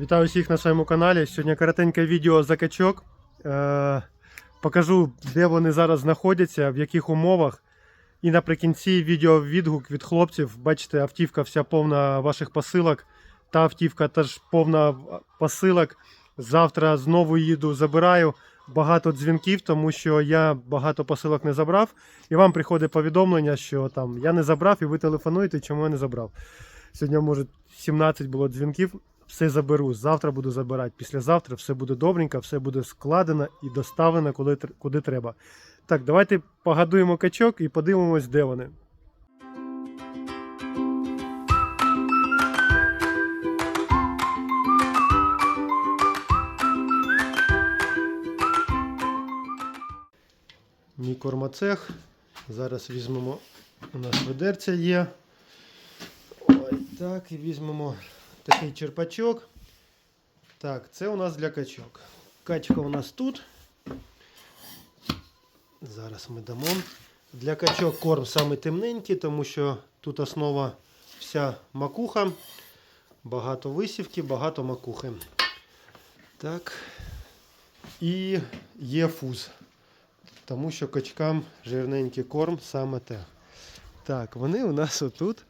Вітаю всіх на своєму каналі. Сьогодні коротеньке відео за качок. Е, покажу, де вони зараз знаходяться, в яких умовах. І наприкінці відео відгук від хлопців. Бачите, автівка вся повна ваших посилок. Та автівка теж повна посилок. Завтра знову їду, забираю. Багато дзвінків, тому що я багато посилок не забрав. І вам приходить повідомлення, що там я не забрав, і ви телефонуєте, чому я не забрав. Сьогодні, може, 17 було дзвінків. Все заберу. Завтра буду забирати. Післязавтра все буде добренько, все буде складено і доставлено куди, куди треба. Так, давайте погадуємо качок і подивимось, де вони. Мій кормоцех. Зараз візьмемо. У нас ведерця є. Ой, так, і візьмемо такий черпачок. Так, це у нас для качок. Качка у нас тут. Зараз ми дамо. Для качок корм саме темненький, тому що тут основа вся макуха. Багато висівки, багато макухи. Так. І є фуз. Тому що качкам жирненький корм саме те. Так, вони у нас отут.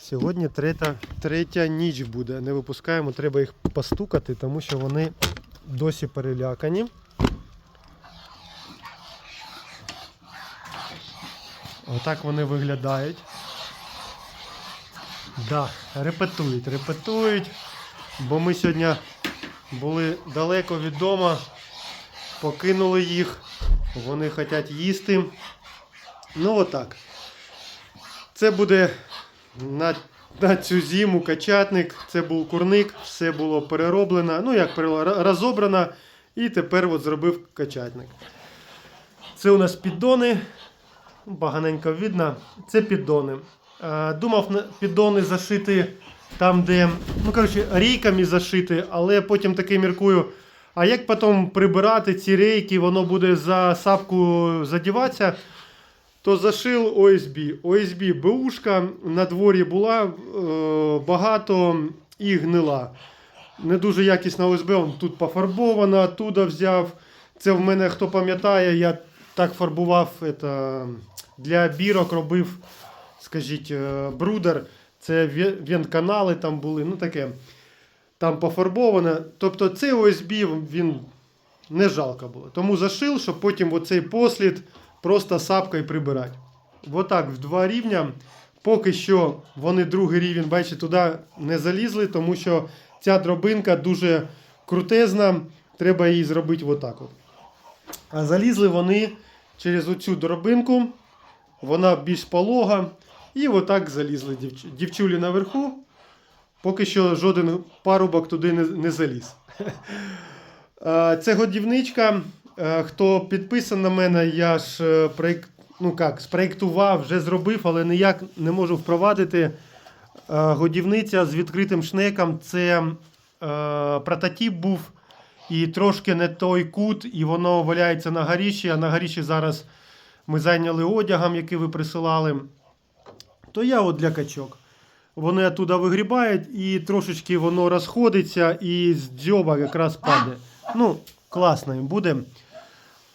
Сьогодні третя, третя ніч буде. Не випускаємо, треба їх постукати, тому що вони досі перелякані. Отак вони виглядають. Да, репетують, репетують. Бо ми сьогодні були далеко від дому, покинули їх. Вони хочуть їсти. Ну отак. Це буде на, на цю зиму качатник, це був курник, все було перероблено, ну як розобрано, і тепер от зробив качатник. Це у нас піддони, поганенько видно, це піддони. Думав піддони зашити там, де, ну коротше, рейками зашити, але потім таки міркую. А як потім прибирати ці рейки, воно буде за сапку задіватися, то зашив ОСБ. ОСБ БУшка на дворі була е, багато і гнила. Не дуже якісна ОСБ, он тут пофарбована, оттуда взяв. Це в мене, хто пам'ятає, я так фарбував это, для бірок робив, скажіть, е, брудер. Це ве- вентканали там були, ну таке. Там пофарбоване. Тобто цей ОСБ він не жалко було. Тому зашив, щоб потім оцей послід просто сапкою прибирати. Отак, в два рівня. Поки що вони другий рівень, бачите, туди не залізли, тому що ця дробинка дуже крутезна. Треба її зробити отак. От. А залізли вони через оцю дробинку. Вона більш полога. І отак залізли дівч... дівчулі наверху. Поки що жоден парубок туди не, не заліз. Це годівничка. Е, Хто підписаний на мене, я ж е, проєк... ну, як, спроєктував, вже зробив, але ніяк не можу впровадити. Е, Годівниця з відкритим шнеком. Це е, прототип був і трошки не той кут, і воно валяється на горіші, а на горіші зараз ми зайняли одягом, який ви присилали. То я от для качок. Вони оттуда вигрібають і трошечки воно розходиться і з дзьоба якраз падає. Ну, класно їм буде.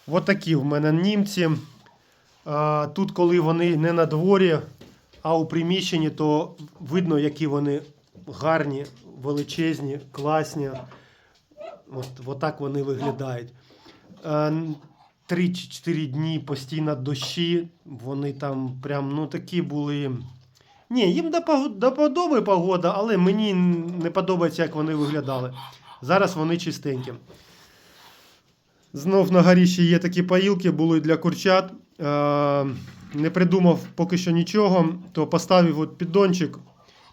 От такі в мене німці. Тут, коли вони не на дворі, а у приміщенні, то видно, які вони гарні, величезні, класні. От, от так вони виглядають. Е, Три чи чотири дні постійно дощі. Вони там прям ну такі були. Ні, їм до, погода, але мені не подобається, як вони виглядали. Зараз вони чистенькі. Знов на горіші є такі поїлки, були для курчат. Е, не придумав поки що нічого, то поставив от піддончик,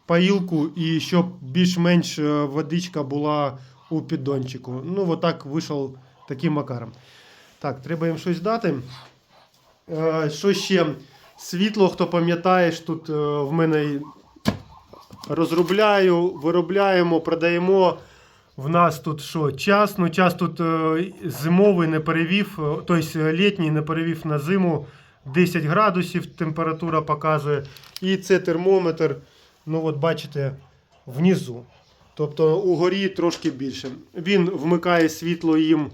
поїлку, і щоб більш-менш е, водичка була у піддончику. Ну, отак вийшов таким макаром. Так, треба їм щось дати. Е, що ще? Світло, хто пам'ятає, тут в мене розробляю, виробляємо, продаємо. В нас тут що? Час. Ну, час тут е, зимовий не перевів, е, тобто літній не перевів на зиму. 10 градусів температура показує. І це термометр. Ну, от бачите, внизу. Тобто угорі трошки більше. Він вмикає світло їм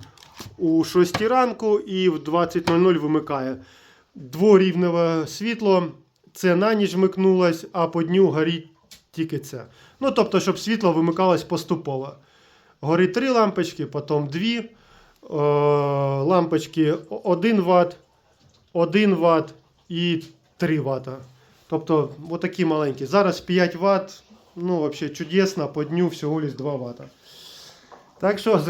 у 6 ранку і в 20.00 вимикає. Дворівневе світло, це на ніч вмикнулось, а по дню горить тільки це. Ну, тобто, щоб світло вимикалось поступово. Горить три лампочки, потім дві. Е, лампочки 1 Вт, 1 Вт і 3 Вт. Тобто, отакі маленькі. Зараз 5 Вт. Ну, взагалі чудесно, по дню всього лиш 2 Вт. Так що,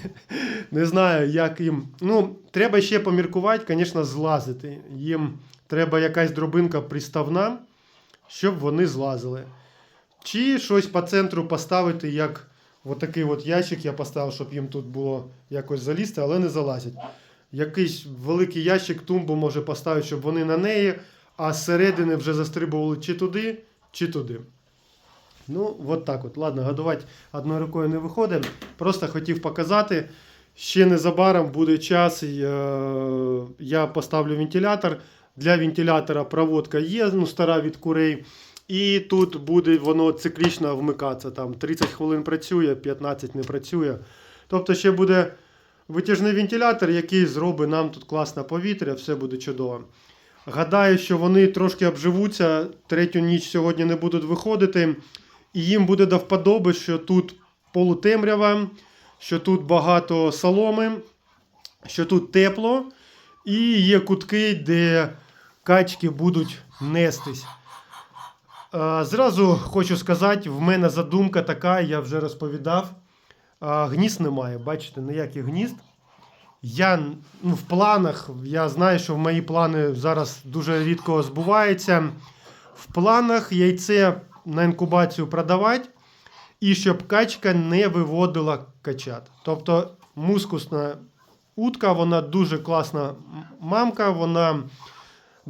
не знаю, як їм. Ну, треба ще поміркувати, звісно, злазити. Їм треба якась дробинка приставна, щоб вони злазили. Чи щось по центру поставити, як отакий от ящик я поставив, щоб їм тут було якось залізти, але не залазять. Якийсь великий ящик, тумбу може поставити, щоб вони на неї, а зсередини вже застрибували чи туди, чи туди. Ну, от так от. Ладно, годувати одною рукою не виходить. Просто хотів показати. Ще незабаром буде час. е, Я поставлю вентилятор. Для вентилятора проводка є, ну, стара від курей. І тут буде воно циклічно вмикатися. Там 30 хвилин працює, 15 не працює. Тобто ще буде витяжний вентилятор, який зробить нам тут класне повітря, все буде чудово. Гадаю, що вони трошки обживуться, третю ніч сьогодні не будуть виходити. І їм буде до вподоби, що тут полутемрява, що тут багато соломи, що тут тепло, і є кутки, де качки будуть нестись. А, Зразу хочу сказати, в мене задумка така, я вже розповідав. А, Гнізд немає, бачите, ніяких гнізд. Я ну, в планах, я знаю, що в мої плани зараз дуже рідко збуваються. В планах яйце на інкубацію продавати, і щоб качка не виводила качат. Тобто мускусна утка, вона дуже класна мамка, вона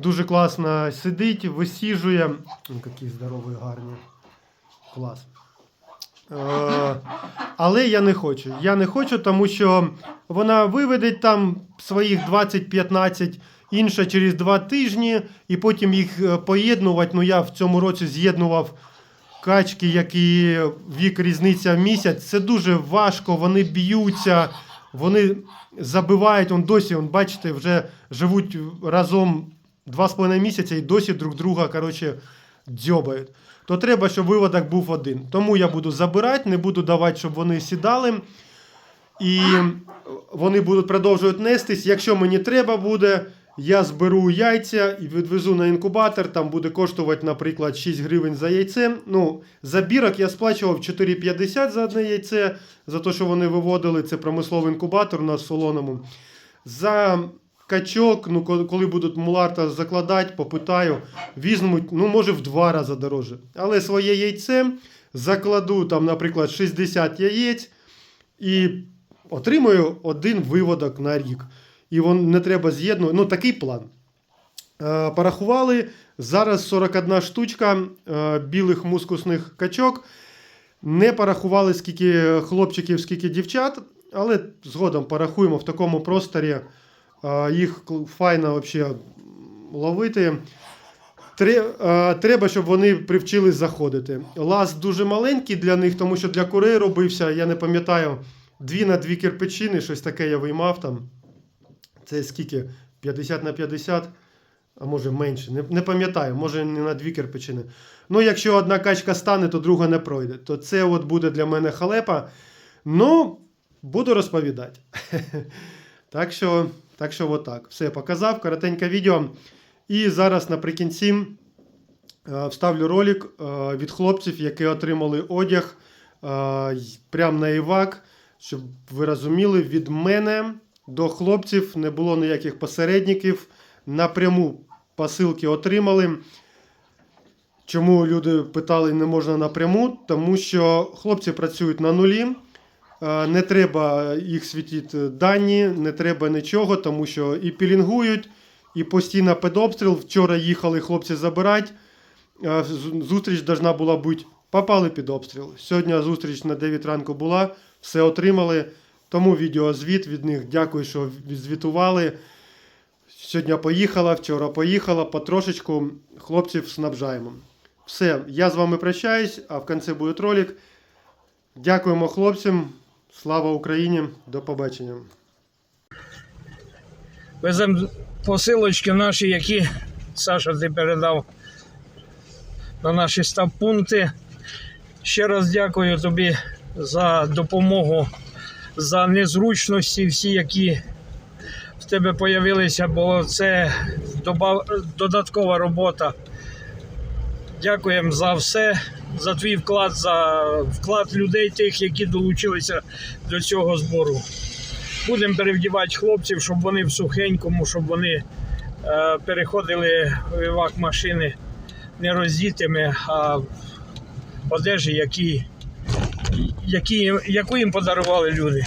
дуже класно сидить, висіжує. Які здорові, гарні. Клас. Е, але я не хочу. Я не хочу, тому що вона виведе там своїх 20-15, інша через 2 тижні, і потім їх е, поєднувати. Ну, я в цьому році з'єднував качки, які вік різниця в місяць. Це дуже важко, вони б'ються, вони забивають. Он досі, он, бачите, вже живуть разом 2,5 місяця і досі друг друга коротше, дзьобають. То треба, щоб виводок був один. Тому я буду забирати, не буду давати, щоб вони сідали. І вони будуть продовжувати нестись. Якщо мені треба буде, я зберу яйця і відвезу на інкубатор. Там буде коштувати, наприклад, 6 гривень за яйце. Ну, за бірок я сплачував 4,50 за одне яйце, за те, що вони виводили. Це промисловий інкубатор у нас в солоному. За качок, ну, коли- будуть муларта закладати, попитаю, візьмуть, ну, може, в два рази дороже. Але своє яйце закладу, там, наприклад, 60 яєць і отримую один виводок на рік. І вон не треба з'єднувати. Ну, такий план. Е, порахували. Зараз 41 штучка е, білих мускусних качок. Не порахували, скільки хлопчиків, скільки дівчат, але згодом порахуємо в такому просторі. Їх файно вообще ловити. Треба, щоб вони привчились заходити. Лаз дуже маленький для них, тому що для курей робився, я не пам'ятаю, дві на дві кирпичини, щось таке я виймав там. Це скільки? 50 на 50, а може менше. Не, не пам'ятаю, може не на дві кирпичини. Ну, якщо одна качка стане, то друга не пройде. То це от буде для мене халепа. Ну, буду розповідати. так що, так що отак. Все, показав, коротеньке відео. І зараз наприкінці е, вставлю ролик е, від хлопців, які отримали одяг е, прямо на івак, щоб ви розуміли, від мене до хлопців не було ніяких посередників. Напряму посилки отримали. Чому люди питали, не можна напряму? Тому що хлопці працюють на нулі. Е, Не треба їх світити дані, не треба нічого, тому що і пілінгують, і постійно під обстріл. Вчора їхали хлопці забирати. Е, Зустріч должна була бути. Попали під обстріл. Сьогодні зустріч на 9 ранку була, все отримали. Тому відеозвіт від них. Дякую, що відзвітували. Сьогодні поїхала, вчора поїхала, потрошечку хлопців снабжаємо. Все, я з вами прощаюсь, а в кінці буде ролик. Дякуємо хлопцям. Слава Україні! До побачення. Веземо посилочки наші, які Саша ти передав на наші стаб-пункти. Ще раз дякую тобі за допомогу, за незручності, всі, які в тебе з'явилися, бо це додаткова робота. Дякуємо за все, за твій вклад, за вклад людей, тих, які долучилися до цього збору. Будемо перевдівати хлопців, щоб вони в сухенькому, щоб вони е, переходили в івак машини не роздітими, а в одежі, які, які, яку їм подарували люди.